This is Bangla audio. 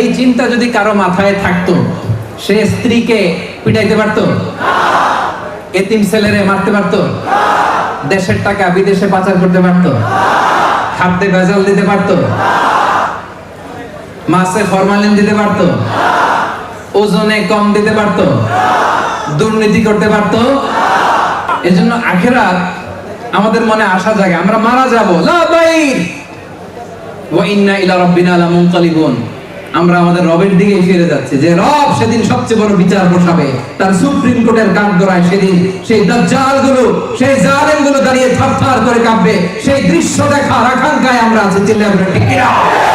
এই চিন্তা যদি কারও মাথায় থাকতো, সে স্ত্রীকে পিটাইতে পারতো? এতিম ছেলেরে মারতে পারতো? দেশের টাকা বিদেশে পাচার করতে পারতো? খাদ্যে ভেজাল দিতে পারতো? মাছে ফরমালিন দিতে পারতো? ওজনে কম দিতে পারতো? দুর্নীতি করতে পারতো? এজন্য আখেরাত আমাদের মনে আসা জায়গা আমরা মারা যাব। ইন্না ইলা রাব্বিনা লামুনকালিবুন। আমরা আমাদের রবের দিকে ফিরে যাচ্ছি যে রব সেদিন সবচেয়ে বড় বিচার বসাবে তার সুপ্রিম কোর্টের কাঠগড়ায় সেদিন সেই জালগুলো সেই জালেমগুলো দাঁড়িয়ে থারথার করে কাঁপবে, সেই দৃশ্য দেখার আকাঙ্ক্ষায় আমরা আছি কিনা?